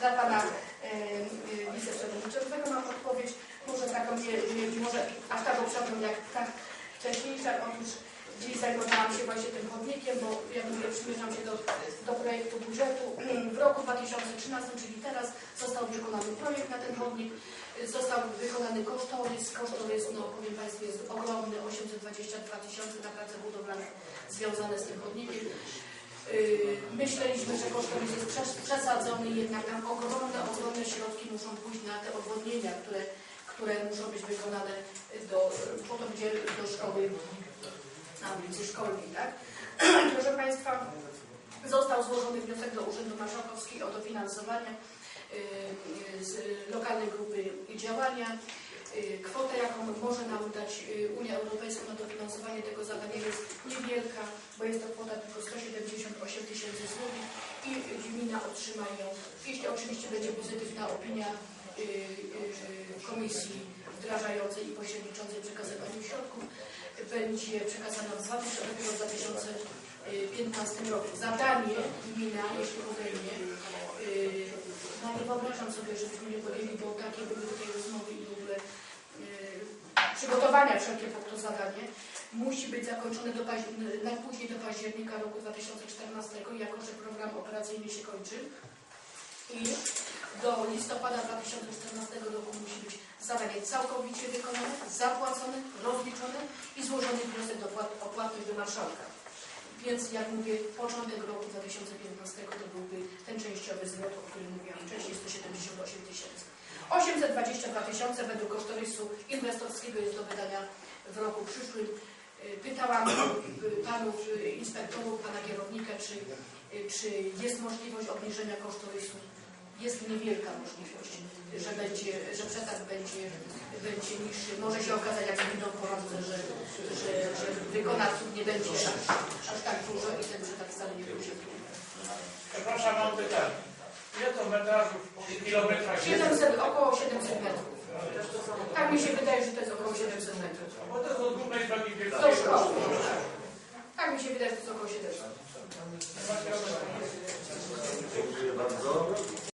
dla pana y, wiceprzewodniczącego mam odpowiedź, może taką nie, nie może aż tak obszerną jak ta wcześniejsza. Otóż dziś zajmowałam się właśnie tym chodnikiem, bo jak mówię, przymierzam się do, do projektu budżetu. W roku 2013, czyli teraz, został wykonany projekt na ten chodnik. Został wykonany kosztorys. Kosztorys, no powiem Państwu, jest ogromny, 822 tysiące na prace budowlane związane z tym chodnikiem. Yy, Myśleliśmy, że kosztorys jest przes- przesadzony, jednak tam ogromne, ogromne środki muszą pójść na te odwodnienia, które, które muszą być wykonane do, po to będzie do szkoły, na ulicy Szkolnej, tak? Proszę Państwa, został złożony wniosek do Urzędu Marszałkowskiego o dofinansowanie yy, z lokalnej grupy działania. Yy, Kwota, jaką może nam dać Unia Europejska na dofinansowanie tego zadania jest niewielka, bo jest to kwota tylko 178 tysięcy złotych i gmina otrzyma ją, jeśli oczywiście będzie pozytywna opinia yy, yy, komisji wdrażającej i pośredniczącej przekazywaniu środków, będzie przekazana w 2015 roku. Zadanie gmina, jeśli podejmie, yy, no nie wyobrażam sobie, żebyśmy nie podjęli, bo takie były tutaj rozmowy i w ogóle przygotowania wszelkie pod to zadanie, musi być zakończone do najpóźniej do października roku 2014, jako że program operacyjny się kończy. I do listopada 2014 roku musi być zadanie całkowicie wykonane, zapłacone, rozliczone i złożony wniosek do płat, opłatny do marszałka. Więc jak mówię, początek roku 2015 to byłby ten częściowy zwrot, o którym mówiłam wcześniej, 178 tysięcy. 822 tysiące według kosztorysu inwestorskiego jest do wydania w roku przyszłym. Y, Pytałam panów y, inspektorów, pana kierownika, czy, y, czy jest możliwość obniżenia kosztorysu. Jest niewielka możliwość, że, będzie, że przetarg będzie, będzie niższy. Może się okazać, jak będą poradzę, że, że, że wykonawców nie będzie aż, aż tak dużo i ten przetarg wcale nie będzie. Przepraszam, mam pytanie. Ile to metrażów w kilometrach jest? 700, około 700 metrów. Tak mi się wydaje, że to jest około 700 metrów. Bo to jest od głównej drogi Do wielkiej. szkoły. Tak mi się wydaje, że to jest około 700. Macie